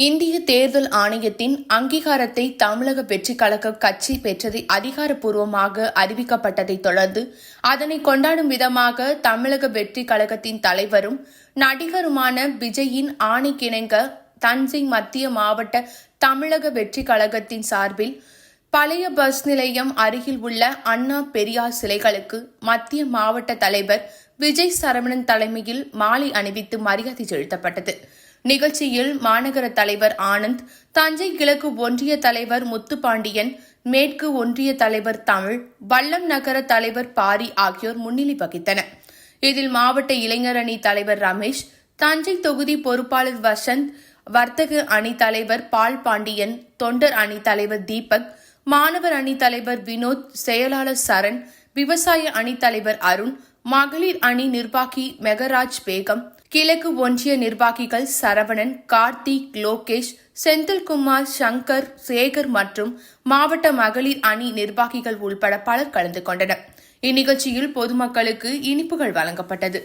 இந்திய தேர்தல் ஆணையத்தின் அங்கீகாரத்தை தமிழக வெற்றி கழக கட்சி பெற்றதை அதிகாரப்பூர்வமாக அறிவிக்கப்பட்டதைத் தொடர்ந்து அதனை கொண்டாடும் விதமாக தமிழக வெற்றி கழகத்தின் தலைவரும் நடிகருமான விஜயின் ஆணைக்கிணங்க தஞ்சை மத்திய மாவட்ட தமிழக வெற்றி கழகத்தின் சார்பில் பழைய பஸ் நிலையம் அருகில் உள்ள அண்ணா பெரியார் சிலைகளுக்கு மத்திய மாவட்ட தலைவர் விஜய் சரவணன் தலைமையில் மாலை அணிவித்து மரியாதை செலுத்தப்பட்டது. நிகழ்ச்சியில் மாநகர தலைவர் ஆனந்த் தஞ்சை கிழக்கு ஒன்றிய தலைவர் முத்துப்பாண்டியன் மேற்கு ஒன்றிய தலைவர் தமிழ் வல்லம் நகர தலைவர் பாரி ஆகியோர் முன்னிலை வகித்தனர். இதில் மாவட்ட இளைஞர் அணி தலைவர் ரமேஷ் தஞ்சை தொகுதி பொறுப்பாளர் வசந்த் வர்த்தக அணி தலைவர் பால் பாண்டியன் தொண்டர் அணி தலைவர் தீபக் மாணவர் அணி தலைவர் வினோத் செயலாளர் சரண் விவசாய அணி தலைவர் அருண் மகளிர் அணி நிர்வாகி மெகராஜ் பேகம் கிழக்கு ஒன்றிய நிர்வாகிகள் சரவணன் கார்த்திக் லோகேஷ் செந்தில்குமார் சங்கர் சேகர் மற்றும் மாவட்ட மகளிர் அணி நிர்வாகிகள் உள்பட பலர் கலந்து கொண்டனர். இந்நிகழ்ச்சியில் பொதுமக்களுக்கு இனிப்புகள் வழங்கப்பட்டது.